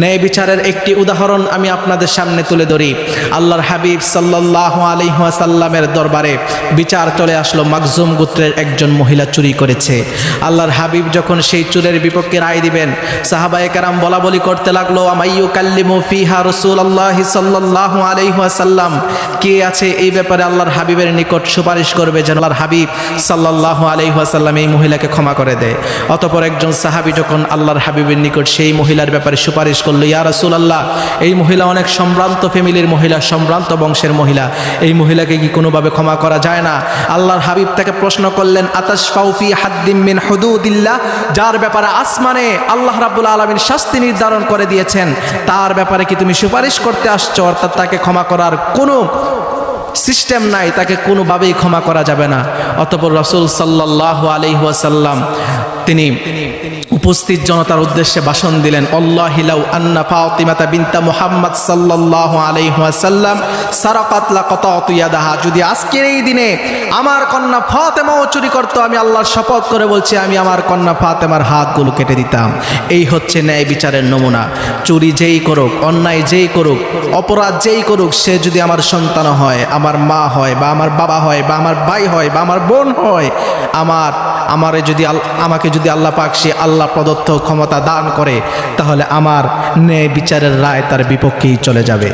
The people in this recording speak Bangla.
ন্যায় বিচারের একটি উদাহরণ আমি আপনাদের সামনে তুলে ধরি। আল্লাহর হাবিব সাল্লাহ আলিহাসাল্লামের দরবারে বিচার চলে আসলো মাকজুম গোত্রের একজন মহিলা চুরি করেছে। আল্লাহর হাবিব যখন সেই চুরের বিপক্ষে রায় দিবেন, সাহাবায়ে কারাম বলা বলি করতে লাগল, আমাইয়ু কাল্লিমু ফিহা রসুল আল্লাহ সাল্লাহ আলিহাসাল্লাম কে আছে এই ব্যাপারে আল্লাহর হাবিবের নিকট সুপারিশ করবে যেন আল্লাহর হাবিব সাল্লাহ আলিহাসাল্লাম এই মহিলাকে ক্ষমা করে দেয়। অতপর একজন সাহাবি যখন আল্লাহর হাবিবের নিকট সেই মহিলার ব্যাপারে সুপারিশ করল, ইয়া রাসূল আল্লাহ এই মহিলা অনেক সম্ভ্রান্ত ফ্যামিলির মহিলা, সম্ভ্রান্ত বংশের মহিলা। এই মহিলাকে কি কোনোভাবে ক্ষমা করা যায় না? আল্লাহর হাবিব তাকে প্রশ্ন করলেন আতাশ ফাউফি হাদ্দিম মিন হুদুদিল্লাহ? যার ব্যাপারে আসমানে আল্লাহ রাব্বুল আলামিন শাস্তি নির্ধারণ করে দিয়েছেন। তার ব্যাপারে কি তুমি সুপারিশ করতে আসছো? অর্থাৎ তাকে ক্ষমা করার কোনো সিস্টেম নাই, তাকে কোনোভাবেই ক্ষমা করা যাবে না। অতপর রসুল সাল্লাহ আলহিহাসাল্লাম তিনি উপস্থিত জনতার উদ্দেশ্যে ভাষণ দিলেন অল্লাহিলাউ আন্না ফাতিমাতা বিনতা মুহাম্মদ সাল্লাহ আলহিহাসাল্লাম সারাকাতলা কত অতুয়াদাহা যদি আজকের এই দিনে আমার কন্যা ফাতেমাও চুরি করতো, আমি আল্লাহর শপথ করে বলছি, আমি আমার কন্যা ফাতেমার হাতগুলো কেটে দিতাম। এই হচ্ছে ন্যায় বিচারের নমুনা। চুরি যেই করুক, অন্যায় যেই করুক, অপরাধ যেই করুক, সে যদি আমার সন্তান হয়, আমার মা হয়, বা আমার বাবা হয়, বা আমার ভাই হয়, বা আমার বোন হয়, আমার, আমারে যদি আমাকে যদি আল্লাহ পাক সে আল্লাহ প্রদত্ত ক্ষমতা দান করে তাহলে আমার ন্যায় বিচারের রায় তার বিপক্ষেই চলে যাবে।